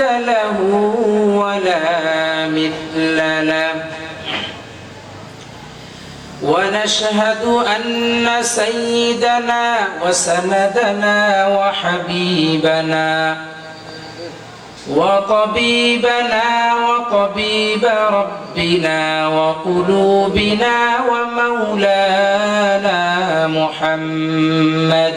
له ولا مثل له. ونشهد أن سيدنا وسندنا وحبيبنا وطبيبنا وطبيب ربنا وقلوبنا ومولانا محمد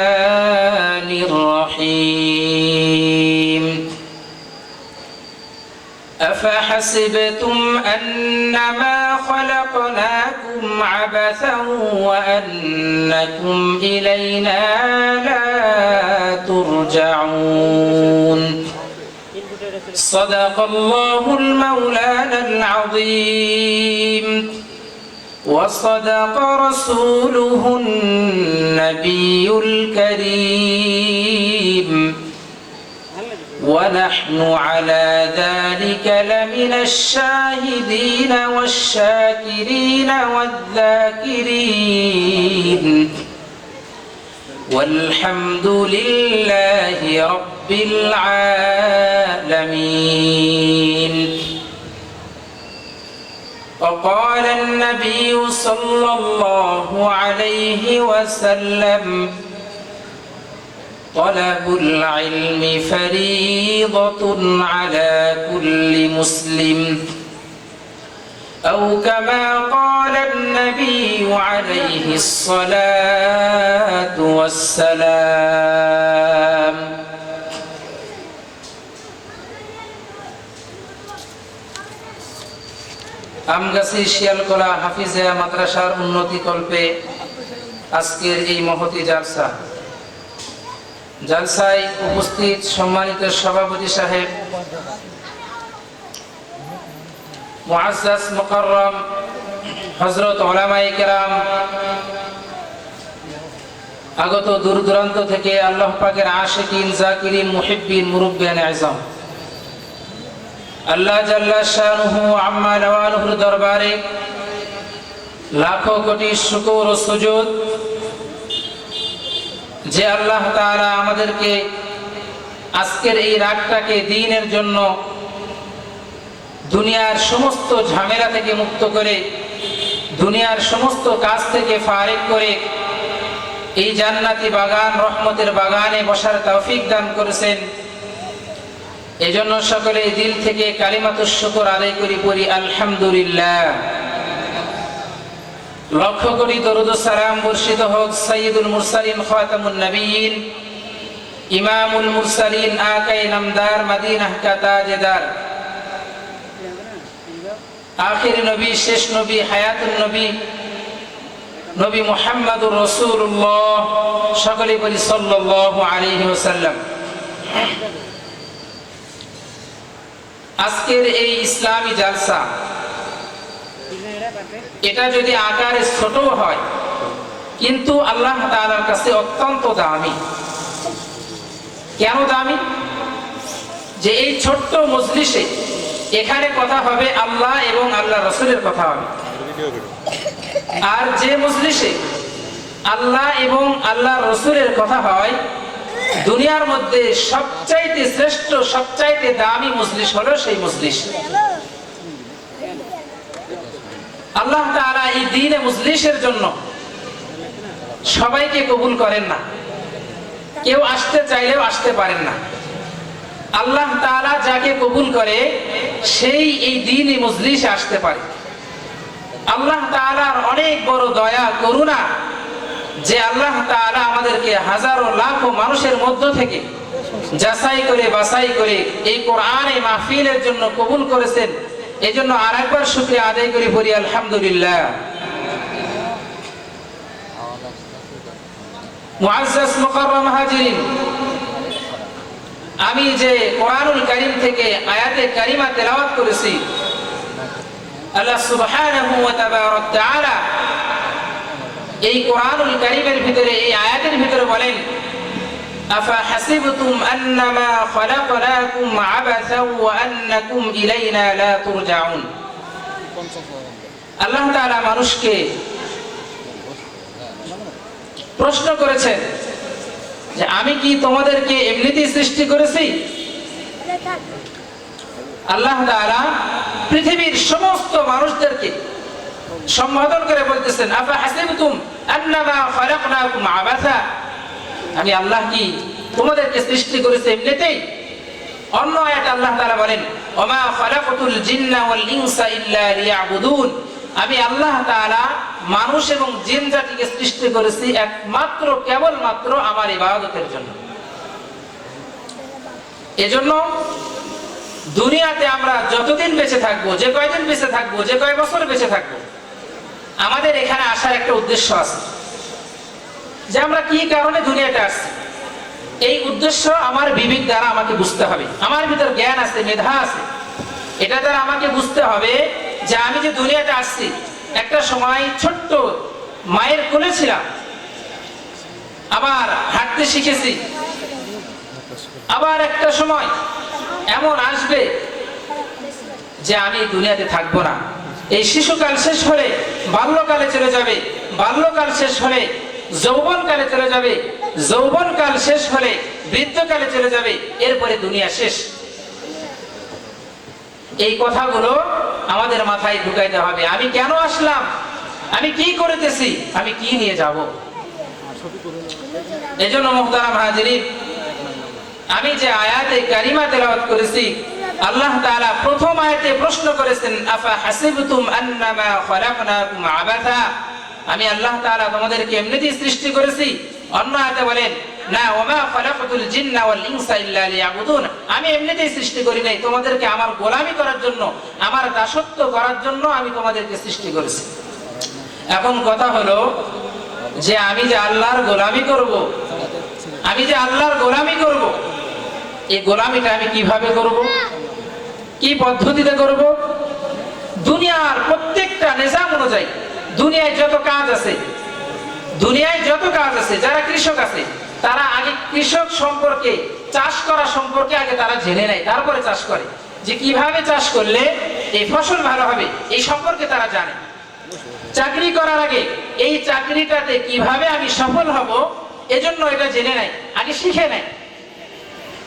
أفحسبتم أنما خلقناكم عبثا وأنكم إلينا لا ترجعون. صدق الله المولانا العظيم. وصدق رسوله النبي الكريم. ونحن على ذلك لمن الشاهدين والشاكرين والذاكرين. والحمد لله رب العالمين. وقال النبي صلى الله عليه وسلم طلب العلم فريضة على كل مسلم أو كما قال النبي عليه الصلاة والسلام আমগাছি শিয়ালকলা হাফিজা মাদ্রাসার উন্নতি কল্পে আজকের এই মহতি জালসা জালসায় উপস্থিত সম্মানিত সভাপতি সাহেব, মুআজ্জাজ মুকাররম, হযরত কেরাম, আগত দূর দূরান্ত থেকে আল্লাহ পাকের আশিকিন, জাকিরিন, মুহিব্বিন, মুরব্বিয়ান আজম। আল্লাহ জাল্লা শানুহু আম্মা নওয়ালুহুর দরবারে লাখো কোটি শুকর ও সুজুদ যে আল্লাহ তাআলা আমাদেরকে আজকের এই রাতটাকে দিনের জন্য দুনিয়ার সমস্ত ঝামেলা থেকে মুক্ত করে, দুনিয়ার সমস্ত কাজ থেকে ফারেক করে এই জান্নাতি বাগান, রহমতের বাগানে বসার তৌফিক দান করেছেন। এজন্য সকলে দিল থেকে কালিমাতুর শুকর আদায় করি, পড়ি আলহামদুলিল্লাহ। লক্ষ্য করি দরুদ সালাম বর্ষিত হোক সৈয়দুল মুরসালিন খাতামুন নবীন, ইমামুল মুরসালিন আকাই নামদার মদিনাহ কা আখির নবী, শেষ নবী হায়াতুল নবী নবী মুহাম্মদুর রাসূলুল্লাহ সকলে বলি সাল্লাল্লাহু আলাইহি ওয়াসাল্লাম। আজকের এই ইসলামী জালসা এটা যদি আকারে ছোট হয়, কিন্তু আল্লাহ তাআলার কাছে অত্যন্ত দামি। কেন দামি? যে এই ছোট্ট মজলিসে এখানে কথা হবে আল্লাহ এবং আল্লাহ রসুলের কথা হবে। আর যে মজলিসে আল্লাহ এবং আল্লাহ রসুলের কথা হয়, দুনিয়ার মধ্যে সবচাইতে শ্রেষ্ঠ, সবচাইতে দামি মজলিস হলো সেই মজলিস। আল্লাহ তারা এই দিনে মজলিসের জন্য সবাইকে কবুল করেন না। কেউ আসতে চাইলেও আসতে পারেন না। আল্লাহ তাআলা যাকে কবুল করে, সেই এই দিন এই মজলিসে আসতে পারে। আল্লাহ তাআলার অনেক বড় দয়া, করুণা যে আল্লাহ তাআলা আমাদেরকে হাজারো লাখো মানুষের মধ্য থেকে যাচাই করে বাছাই করে এই কোরআন মাহফিলের জন্য কবুল করেছেন। এই জন্য আর একবার শুক্রিয়া আদায় করি বলি আলহামদুলিল্লাহ। আমি যে কোরআনুল কারীম থেকে আয়াতে কারিমা তেলাওয়াত করেছি, আল্লাহ সুবহানাহু ওয়া এই কোরআনুল কারীমের ভিতরে, এই আয়াতের ভিতরে বলেন আন্নামা খলাকনাকুম আবাসা ওয়া আন্নাকুম ইলাইনা লা তুরজাউন আল্লাহ তাআলা মানুষকে প্রশ্ন করেছেন যে আমি কি তোমাদেরকে এমনিতেই সৃষ্টি করেছি? আল্লাহ তাআলা পৃথিবীর সমস্ত মানুষদেরকে সম্বোধন করে বলতেছেন, আফা হাসিবতুম আন্নামা খালাকনাকুম আবাসা? আমি আল্লাহ কি তোমাদেরকে সৃষ্টি করেছি এমনিতেই? অন্য আয়াত আল্লাহ তাআলা বলেন জিন্না ওয়াল ইনসা ইল্লা লিয়াবুদুন। আমি আল্লাহ তাআলা মানুষ এবং জিন জাতিকে সৃষ্টি করেছি একমাত্র আমার ইবাদতের জন্য। এজন্য দুনিয়াতে আমরা যতদিন বেঁচে থাকব, যে কয়দিন বেঁচে থাকব, যে কয় বছর বেঁচে থাকব, আমাদের এখানে আসার একটা উদ্দেশ্য আছে। যে আমরা কি কারণে দুনিয়াতে আসছি? এই উদ্দেশ্য আমার বিবেক দ্বারা আমাকে বুঝতে হবে। আমার ভিতর জ্ঞান আছে, মেধা আছে। এটা দ্বারা আমাকে বুঝতে হবে যে আমি যে দুনিয়াতে আসছি, একটা সময় ছোট্ট মায়ের কোলে ছিলাম। আবার হাঁটতে শিখেছি। আবার একটা সময় এমন আসবে যে আমি দুনিয়াতে থাকব না। এই শিশুকাল শেষ হলে বাল্যকালে চলে যাবে। বাল্যকাল শেষ হলে যৌবনকালে চলে যাবে। যৌবনকাল শেষ হলে বৃদ্ধকালে চলে যাবে। এরপরে দুনিয়া শেষ। এই কথাগুলো আমাদের মাথায় ঢুকাইতে হবে। আমি কেন আসলাম? আমি কি করিতেছি? আমি কি নিয়ে যাব? এজন্য মুহতারাম হাজিরিন, আমি যে আয়াতে কারিমা তেলাওয়াত করেছি, আল্লাহ তাআলা প্রথম আয়াতে প্রশ্ন করেছেন, আফা হাসিবতুম আন্নামা খলাকনাকুম আবাথা? আমি আল্লাহ তাআলা তোমাদেরকে এমনিতেই সৃষ্টি করেছি। অন্য আয়াতে বলেন, না, ওমা খলাকতুল জিন্না ওয়াল ইনসা ইল্লা লিয়াবুদুন। আমি এমনিতেই সৃষ্টি করি নাই, তোমাদেরকে আমার গোলামি করার জন্য, আমার দাসত্ব করার জন্য আমি তোমাদেরকে সৃষ্টি করেছি। এখন কথা হলো যে আমি যে আল্লাহর গোলামি করব, আমি যে আল্লাহর গোলামি করব, এই গোলামিটা আমি কীভাবে করব? কি পদ্ধতিতে করব? দুনিয়ার প্রত্যেকটা নিজাম অনুযায়ী। দুনিয়ায় যত কাজ আছে, দুনিয়ায় যত কাজ আছে, যারা কৃষক আছে, তারা আগে কৃষক সম্পর্কে, চাষ করা সম্পর্কে আগে তারা জেনে নেয়, তারপরে চাষ করে। যে কীভাবে চাষ করলে এই ফসল ভালো হবে, এই সম্পর্কে তারা জানে। চাকরি করার আগে এই চাকরিটাতে কীভাবে আমি সফল হব, এজন্য এটা জেনে নেয়, আগে শিখে নেয়।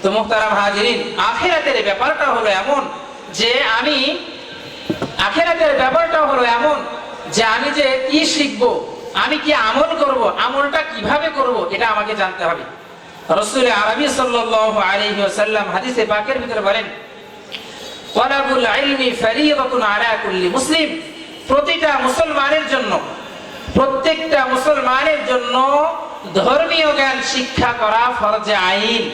তো মুক্তারাম হাজিরিন আখেরাতের ব্যাপারটা হলো এমন যে আমি, আখেরাতের ব্যাপারটা হলো এমন যে আমি যে কি শিখব, আমি কি আমল করব, আমলটা কীভাবে করব, এটা আমাকে জানতে হবে। রসুল আরবি সাল্লাল্লাহু আলাইহি ওয়াসাল্লাম হাদিসে পাকের ভিতরে বলেন, ওয়ালাবুল ইলমি ফারিয়াদাতুন আলা কুল্লি মুসলিম। প্রতিটা মুসলমানের জন্য, প্রত্যেকটা মুসলমানের জন্য ধর্মীয় জ্ঞান শিক্ষা করা ফরজে আইন।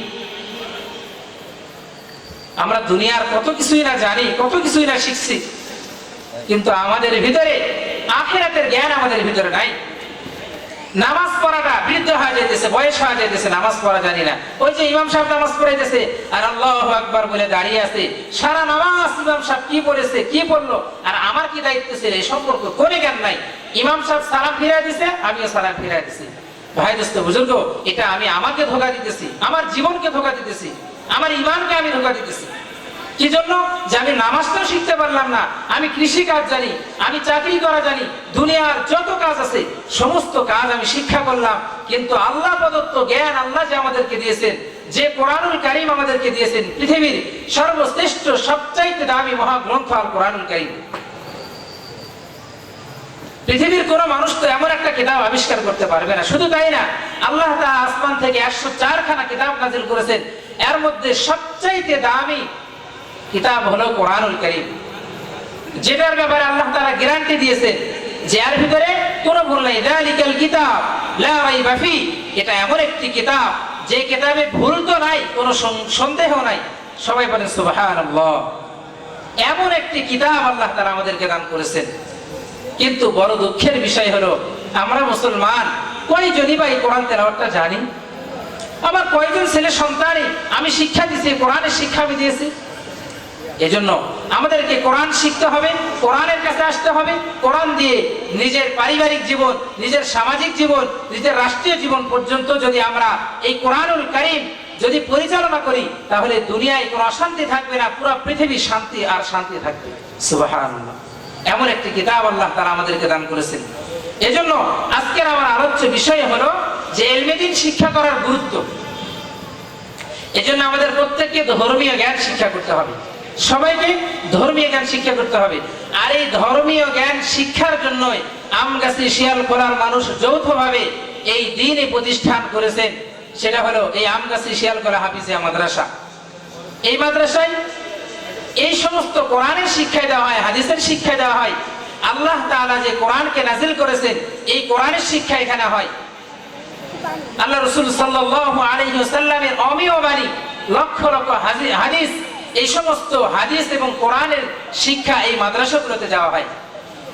আমরা দুনিয়ার কত কিছুই না জানি, কত কিছুই না শিখছি, কিন্তু আমাদের ভিতরে আখেরাতের জ্ঞান আমাদের ভিতরে নাই। নামাজ পড়াটা বৃদ্ধ হয়ে যাইতেছে, বয়স হয়ে যাইতেছে, নামাজ পড়া জানি না। ওই যে ইমাম সাহেব নামাজ পড়াইতেছে, আর আল্লাহ বলে দাঁড়িয়ে আছে। সারা নামাজ ইমাম সাহেব কি পড়েছে, কি পড়ল, আর আমার কি দায়িত্ব ছিল এই সম্পর্ক কোনো জ্ঞান নাই। ইমাম সাহেব সালাম ফিরাই দিছে, আমিও সালাম ফিরাই দিছি। ভাই দোস্ত, বুজুর্গ, এটা আমি আমাকে ধোকা দিতেছি, আমার জীবনকে ধোকা দিতেছি, আমার ইমানকে আমি ধোকা দিতেছি। কি জন্য যে আমি নামাজটাও শিখতে পারলাম না, আমি কৃষি কাজ জানি, আমি চাকরি করা জানি, দুনিয়ার যত কাজ আছে, সমস্ত কাজ আমি শিক্ষা করলাম, কিন্তু আল্লাহ প্রদত্ত জ্ঞান আল্লাহ যে আমাদেরকে দিয়েছেন, যে কোরআনুল কারিম আমাদেরকে দিয়েছেন, পৃথিবীর সর্বশ্রেষ্ঠ, সবচাইতে দামি মহাগ্রন্থ আল কোরআনুল কারিম। পৃথিবীর কোন মানুষ তো এমন একটা কিতাব আবিষ্কার করতে পারবে না, শুধু তাই না, আল্লাহ তাআলা আসমান থেকে একশো চারখানা কিতাব নাজিল করেছেন, এর মধ্যে সবচাইতে দামি কিতাব হলো কোরআনুল করিম। যেটার ব্যাপারে আল্লাহ তারা গ্যারান্টি দিয়েছেন যে এর ভিতরে কোনো ভুল নেই। দালিকাল কিতাব, লা রাইবা ফি। এটা এমন একটি কিতাব, যে কিতাবে ভুল তো নাই, কোনো সন্দেহ নাই। সবাই বলেন, সুবহানাল্লাহ। এমন একটি কিতাব আল্লাহ তারা আমাদেরকে দান করেছেন। কিন্তু বড় দুঃখের বিষয় হলো, আমরা মুসলমান, কয়জনই বা এই কোরআন তেলাওয়াতটা জানি? আমার কয়জন ছেলে সন্তানই আমি শিক্ষা দিয়েছি কোরআনের শিক্ষা আমি দিয়েছি? এজন্য আমাদেরকে কোরআন শিখতে হবে, কোরআনের কাছে আসতে হবে, কোরআন দিয়ে নিজের পারিবারিক জীবন, নিজের সামাজিক জীবন, নিজের রাষ্ট্রীয় জীবন পর্যন্ত যদি আমরা এই কোরআনুল কারিম যদি পরিচালনা করি, তাহলে দুনিয়ায় কোনো অশান্তি থাকবে না, পুরো পৃথিবী শান্তি আর শান্তি থাকবে। সুবহানাল্লাহ। এমন একটি কিতাব আল্লাহ তারা আমাদেরকে দান করেছেন। এজন্য আজকের আমার আলোচ্য বিষয় হলো যে এলমেদিন শিক্ষা করার গুরুত্ব। এজন্য আমাদের প্রত্যেককে ধর্মীয় জ্ঞান শিক্ষা করতে হবে। সবাইকে ধর্মীয় জ্ঞান শিক্ষা করতে হবে। আর এই ধর্মীয় জ্ঞান শিক্ষার জন্যই আমগাছি শিয়ালকোলার মানুষ যৌথভাবে এই দিনে প্রতিষ্ঠান করেছেন সেটা হলো এই আমগাছি শিয়ালকোলা হাফিজিয়া মাদ্রাসা। এই মাদ্রাসায় এই সমস্ত কোরআনের শিক্ষা দেওয়া হয়, হাদিসের শিক্ষা দেওয়া হয়। আল্লাহ তাআলা যে কোরআনকে নাজিল করেছেন, এই কোরআনের শিক্ষা এখানে হয়। আল্লাহ রসুল সাল্লাল্লাহু আলাইহি ওয়াসাল্লামের অমীয় বাণী লক্ষ লক্ষ হাদিস এই সমস্ত হাদিস এবং কোরআনের শিক্ষা এই মাদ্রাসাগুলোতে যাওয়া হয়।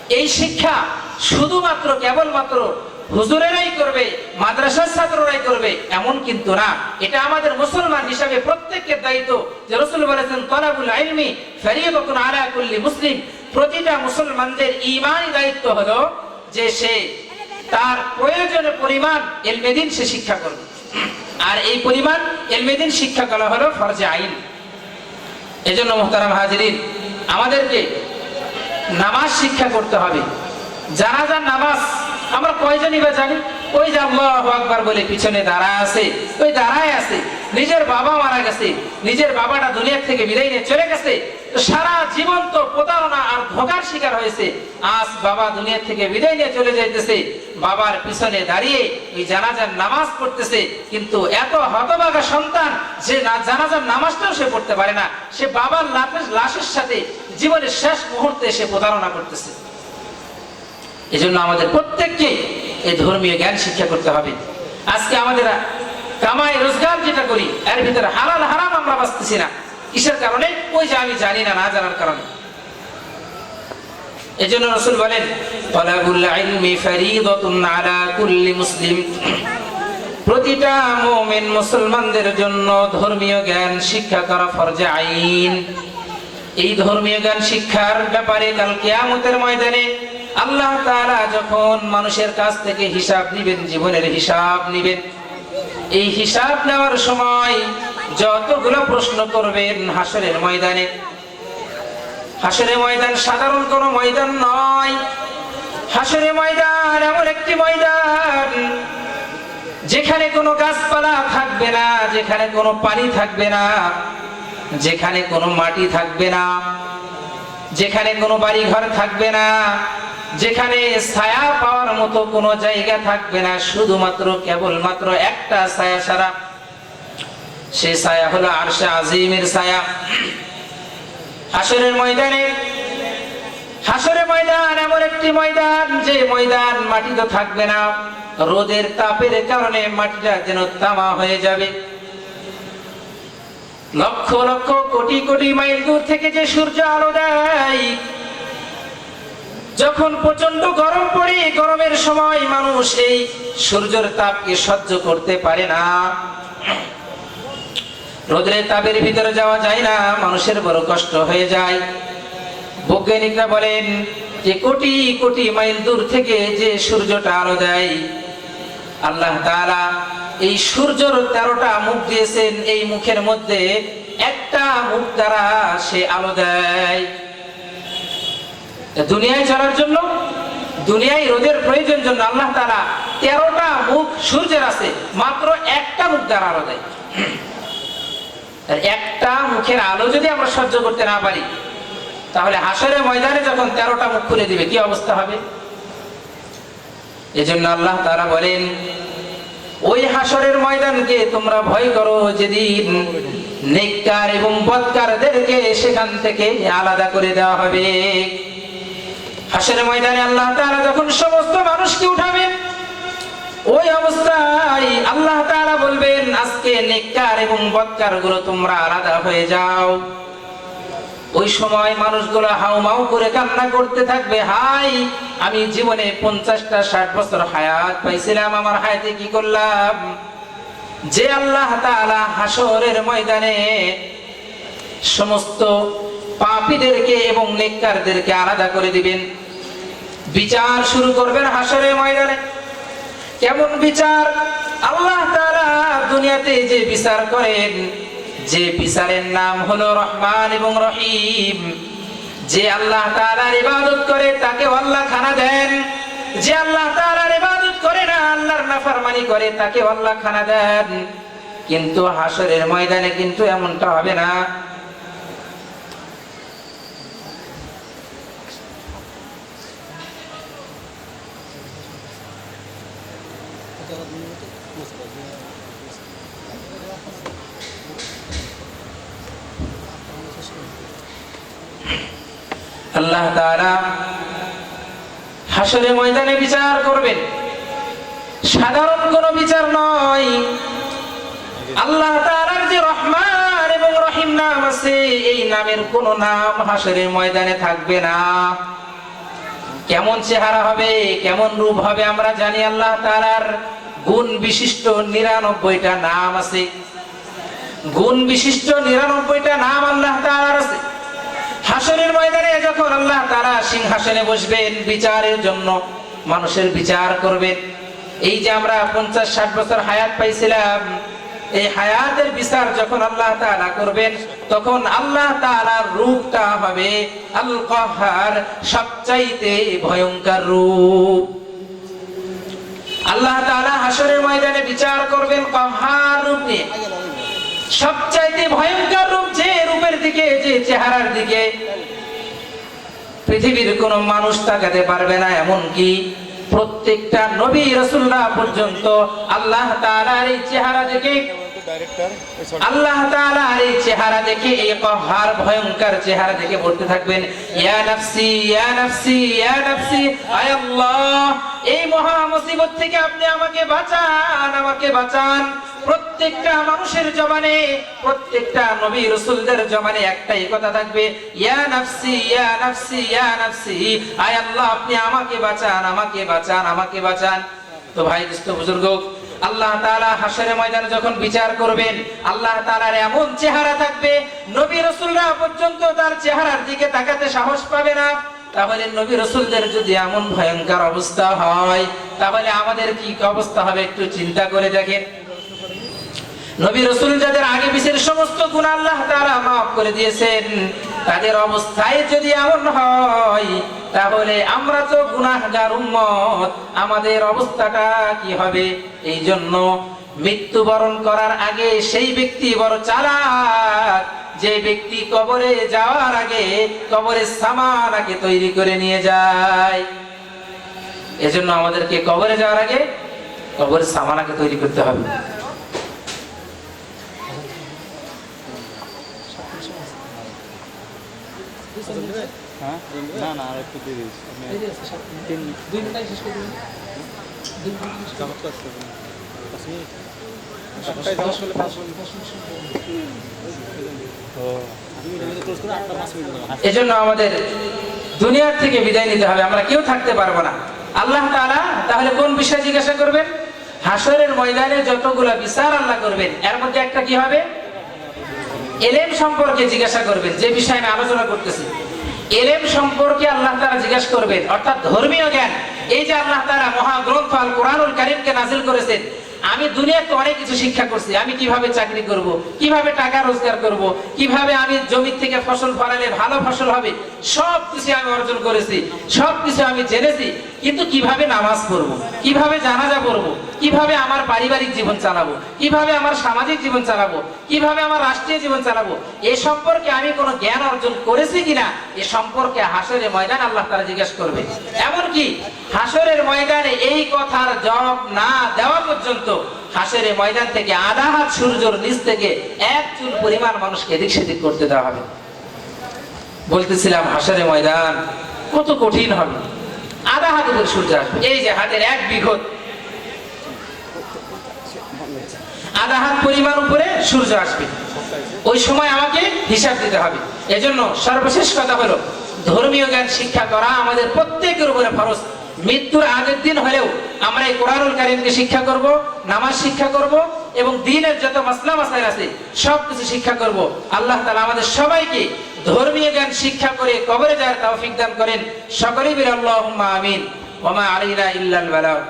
এই শিক্ষা শুধুমাত্র কেবলমাত্র হুজুরেরাই করবে, মাদ্রাসার ছাত্ররাই করবে, এমন কিন্তু না। এটা আমাদের মুসলমান হিসাবে প্রত্যেকের দায়িত্ব যে রসুল বলেছেন, তলাবুল ইলমি ফরিয়াদাতুন আলা কুল্লি মুসলিম। প্রতিটা মুসলমানদের ঈমানি দায়িত্ব হলো যে সে তার প্রয়োজনের পরিমাণ এলমেদিন সে শিক্ষা করবে। আর এই পরিমাণ এলমেদিন শিক্ষা করা হলো ফরজে আইন। এজন্য মোহতারাম হাজিরিন, আমাদেরকে নামাজ শিক্ষা করতে হবে। যারা জানাজার নামাজ আমরা কয়জনই বা জানি? ওই যে আল্লাহ আকবার বলে পিছনে দাঁড়ায় আছে, ওই দাঁড়ায় আছে। নিজের বাবা মারা গেছে, নিজের বাবাটা দুনিয়ার থেকে বিদায় নিয়ে চলে গেছে সারা জীবন তো প্রতারণা আর ধোকার শিকার হয়েছে। আজ বাবা দুনিয়ার থেকে বিদায় নিয়ে চলে যাইতেছে, বাবার পিছনে দাঁড়িয়ে ওই জানাজার নামাজ পড়তেছে, কিন্তু এত হতবাগা সন্তান যে না, জানাজার নামাজটাও সে পড়তে পারে না। সে বাবার লাশের সাথে জীবনের শেষ মুহূর্তে সে প্রতারণা করতেছে। এজন্য আমাদের প্রত্যেককে এই ধর্মীয় জ্ঞান শিক্ষা করতে হবে। আজকে আমাদের কামাই, রোজগার যেটা করি, এর ভিতরে হালাল, হারাম আমরা বাঁচতেছি না। কিসের কারণে? ওই যে আমি জানি না না জানার কারণে। এজন্য রসুল বলেন প্রতিটা মুমিন মুসলমানদের জন্য ধর্মীয় জ্ঞান শিক্ষা করা ফরজে আইন। এই ধর্মীয় জ্ঞান শিক্ষার ব্যাপারে কাল কিয়ামতের ময়দানে আল্লাহ তাআলা যখন মানুষের কাছ থেকে হিসাব নিবেন, জীবনের হিসাব নিবেন এই হিসাব নেওয়ার সময় যতগুলো প্রশ্ন করবেন হাসরের ময়দানে। হাসরের ময়দান সাধারণ কোনো ময়দান নয়। হাসরের ময়দান এমন একটি ময়দান যেখানে কোনো গাছপালা থাকবে না, যেখানে কোনো পানি থাকবে না, যেখানে কোনো মাটি থাকবে না, যেখানে কোনো বাড়ি ঘর থাকবে না যেখানে ছায়া পাওয়ার মতো কোনো জায়গা থাকবে না, শুধুমাত্র কেবলমাত্র একটা ছায়া সারা সে ছায়া হলো আরশে আজিমের ছায়া। হাসরের ময়দানে হাসরের ময়দান এমন একটি ময়দান, যে ময়দান মাটি তো থাকবে না। রোদের তাপের কারণে মাটিটা যেন তামা হয়ে যাবে। লক্ষ লক্ষ কোটি কোটি মাইল দূর থেকে যে সূর্য আলো দেয় যখন প্রচণ্ড গরম পড়ে, গরমের সময় মানুষ এই সূর্যের তাপকে সহ্য করতে পারে না। রোদের তাপের ভিতরে যাওয়া যায় না, মানুষের বড় কষ্ট হয়ে যায়। বৈজ্ঞানিকরা বলেন যে কোটি কোটি মাইল দূর থেকে যে সূর্যটা আলো দেয়, আল্লাহ তাআলা এই সূর্যর তেরোটা মুখ দিয়েছেন। এই মুখের মধ্যে একটা মুখ দ্বারা সে আলো দেয়। দুনিয়ায় চলার জন্য, দুনিয়ায় রোদের প্রয়োজন জন্য আল্লাহ তারা তেরোটা মুখ সূর্যের আছে, মাত্র একটা মুখ দ্বারা আলো দেয়। একটা মুখের আলো যদি আমরা সহ্য করতে না পারি, তাহলে হাসরের ময়দানে যখন তেরোটা মুখ খুলে দিবে, কি অবস্থা হবে? এজন্য আল্লাহ তারা বলেন, ওই হাসরের ময়দানকে তোমরা ভয় করো যেদিন নেককার এবং বদকারদেরকে সেখান থেকে আলাদা করে দেওয়া হবে। হাসের ময়দানে আল্লাহ তাআলা যখন সমস্ত মানুষকে উঠাবেন ওই অবস্থায় আল্লাহ তাআলা বলবেন, আজকে নেককার এবং বদকারগুলো তোমরা আলাদা হয়ে যাও। ওই সময় মানুষগুলো হাউমাউ করে কান্না করতে থাকবে, হাই, আমি জীবনে পঞ্চাশটা ষাট বছর হায়াত পাইছিলাম, আমার হায়াতে কি করলাম? যে আল্লাহ তাআলা হাসরের ময়দানে সমস্ত পাপীদেরকে এবং নেককারদেরকে আলাদা করে দিবেন। বিচার শুরু করবেন হাসরের ময়দানে। কেমন বিচার? আল্লাহ তাআলা দুনিয়াতে যে বিচার করেন, যে বিচারের নাম হলো রহমান এবং রহিম। যে আল্লাহ তাআলার ইবাদত করে তাকে আল্লাহ খানা দেন। যে আল্লাহ তাআলার ইবাদত করে না, আল্লাহর নাফরমানি করে তাকে আল্লাহ খানা দেন। কিন্তু হাসরের ময়দানে কিন্তু এমনটা হবে না। আল্লাহ হাসরের ময়দানে বিচার করবেন। সাধারণ কোনো বিচার নয়। আল্লাহ তাআলার যে রহমান এবং রহিম নাম আছে, এই নামের কোনো নাম হাসরের ময়দানে থাকবে না। কেমন চেহারা হবে, কেমন রূপ হবে, আমরা জানি আল্লাহ তাআলার গুণ বিশিষ্ট নিরানব্বইটা নাম আছে। গুণ বিশিষ্ট নিরানব্বইটা নাম আল্লাহ তাআলার আছে। হাসরের ময়দানে যখন আল্লাহ তারা সিংহাসনে বসবেন বিচারের জন্য, মানুষের বিচার করবেন এই যে আমরা পঞ্চাশ, ষাট বছর হায়াত পাইছিলাম, এই হায়াতের বিচার যখন আল্লাহ তাআলা করবেন, তখন আল্লাহ তাআলার রূপটা হবে আল কহার সবচাইতে ভয়ঙ্কর রূপ। আল্লাহ তাআলা হাসরের ময়দানে বিচার করবেন কহার রূপ নিয়ে? সবচাইতে ভয়ঙ্কর রূপ যে রূপের দিকে, যে চেহারার দিকে, পৃথিবীর কোন মানুষ তাকাতে পারবে না এমন কি প্রত্যেকটা নবী রসুল্লাহ পর্যন্ত আল্লাহ তাআলার এই চেহারা দেখে, আল্লাহ তাআলার এই চেহারা দেখে, এই কহার ভয়ঙ্কর চেহারা দেখে বলতে থাকবেন। ইয়া নাফসি ইয়া নাফসি ইয়া নাফসি আয় আল্লাহ! এই মহা মুসিবত থেকে আপনি আমাকে বাঁচান আমাকে বাঁচান। প্রত্যেকটা মানুষের জবানে, প্রত্যেকটা নবী রাসূলদের জবানে একটাই কথা থাকবে, ইয়া নাফসি ইয়া নাফসি ইয়া নাফসি, আয় আল্লাহ, আপনি আমাকে বাঁচান আমাকে বাঁচান আমাকে বাঁচান। তো ভাই দোস্ত বুজুর্গ, আল্লাহ তাআলা হাসরের ময়দানে যখন বিচার করবেন, আল্লাহ তাআলার এমন চেহারা থাকবে, নবী রাসূলরা পর্যন্ত তার চেহারার দিকে তাকাতে সাহস পাবে না। তাহলে নবী রাসূলদের যদি এমন ভয়ঙ্কর অবস্থা হয়, তাহলে আমাদের কি অবস্থা হবে একটু চিন্তা করে দেখেন। নবী রসুল যাদের আগে পিছের সমস্ত গুণ আল্লাহ তারা মাফ করে দিয়েছেন, তাদের অবস্থায় যদি এমন হয়, তাহলে আমরা তো গুনাহগার উম্মত, আমাদের অবস্থাটা কি হবে? এই জন্য মৃত্যুবরণ করার আগে সেই ব্যক্তি বড় চালাক। যে ব্যক্তি কবরে যাওয়ার আগে কবরের সামান আগে তৈরি করে নিয়ে যায়। এজন্য আমাদেরকে কবরে যাওয়ার আগে কবরের সামান আগে তৈরি করতে হবে। হ্যাঁ? না না আর একটু দিয়ে মিনিট। মিনিট দুই মধ্যে ক্লোজ করে এজন্য আমাদের দুনিয়ার থেকে বিদায় নিতে হবে। আমরা কেউ থাকতে পারব না। আল্লাহ তাআলা তাহলে কোন বিষয় জিজ্ঞাসা করবেন? হাসরের ময়দানে যতগুলো বিচার আল্লাহ করবেন, এর মধ্যে একটা কি হবে? এলেম সম্পর্কে জিজ্ঞাসা করবেন, যে বিষয়ে আমি আলোচনা করতেছি। এলেম সম্পর্কে আল্লাহ তারা জিজ্ঞাসা করবেন, অর্থাৎ ধর্মীয় জ্ঞান। এই যে আল্লাহ তাআলা মহাগ্রন্থ আল কোরআনুল কারীমকে নাজিল করেছেন আমি দুনিয়াতে অনেক কিছু শিক্ষা করছি। আমি কীভাবে চাকরি করব? কীভাবে টাকা রোজগার করব? কীভাবে আমি জমি থেকে ফসল ফলালে ভালো ফসল হবে? সব কিছু আমি অর্জন করেছি। সব কিছু আমি জেনেছি। কিন্তু কীভাবে নামাজ পড়ব? কীভাবে জানাজা পড়ব? কীভাবে আমার পারিবারিক জীবন চালাবো? কীভাবে আমার সামাজিক জীবন চালাবো? কীভাবে আমার রাষ্ট্রীয় জীবন চালাবো? এ সম্পর্কে আমি কোনো জ্ঞান অর্জন করেছি কিনা? এ সম্পর্কে হাসরের ময়দান আল্লাহ তারা জিজ্ঞেস করবে। এমনকি হাসরের ময়দানে এই কথার জবাব না দেওয়া পর্যন্ত হাসরের ময়দান থেকে আধা হাত সূর্যর নিচ থেকে এক চুল পরিমাণ মানুষকে এদিক সেদিক করতে দেওয়া হবে। বলতেছিলাম, হাসরের ময়দান কত কঠিন হবে। আধা হাত উপরে সূর্য আসবে। এই যে হাতের এক বিঘত আধা হাত পরিমাণ উপরে সূর্য আসবে। ওই সময় আমাকে হিসাব দিতে হবে। এজন্য সর্বশেষ কথা হলো, ধর্মীয় জ্ঞান শিক্ষা করা আমাদের প্রত্যেকের উপরে ফরজ। মৃত্যুর আগের দিন হলেও আমরা এই কোরআনুল কারিমকে শিক্ষা করব, নামাজ শিক্ষা করব এবং দিনের যত মাসলা মাসাইল আছে সব কিছু শিক্ষা করব। আল্লাহ তালা আমাদের সবাইকে ধর্মীয় জ্ঞান, শিক্ষা করে কবরে যাওয়ার তৌফিক দান করেন সকলেই বির আল্লাহুম্মা আমিন। ওমা আলাইনা ইল্লাল বালাগ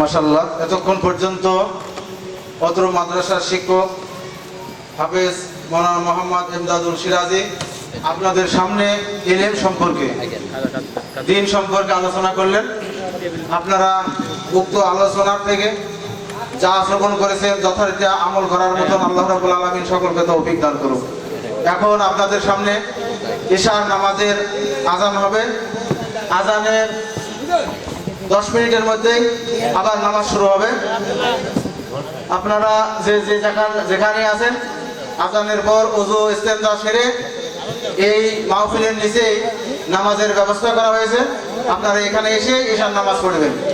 মাসাল্লাহ এতক্ষণ পর্যন্ত অত্র মাদ্রাসার শিক্ষক হাফেজ মৌলানা মোহাম্মদ এমদাদুল সিরাজি আপনাদের সামনে এলেম সম্পর্কে, দিন সম্পর্কে আলোচনা করলেন। আপনারা উক্ত আলোচনার থেকে যা শ্রবণ করেছেন যথারীতি আমল করার মতন আল্লাহ রাবুল আলমিন সকলকে তৌফিক দান করুন। এখন আপনাদের সামনে ঈশার নামাজের আজান হবে। আজানের দশ মিনিটের মধ্যেই আবার নামাজ শুরু হবে। আপনারা যে যে যেখানে আছেন আজানের পর ওজু ইস্তেন্দা সেরে এই মাহফিলের নিচেই নামাজের ব্যবস্থা করা হয়েছে। আপনারা এখানে এসে ঈশান নামাজ পড়বেন।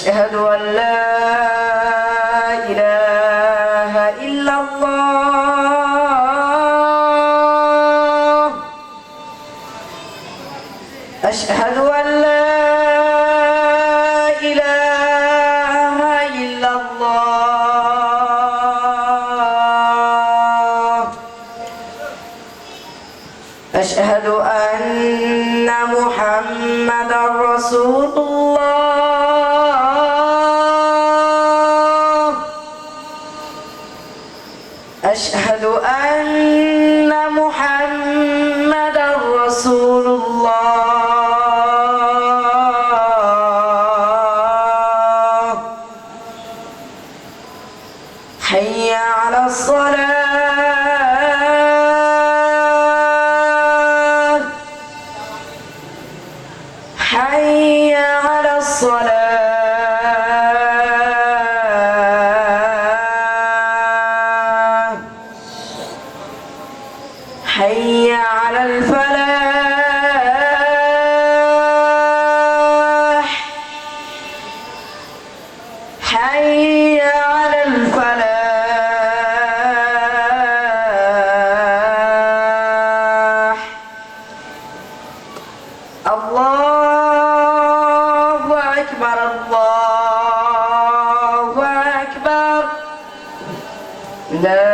أشهد أن لا لا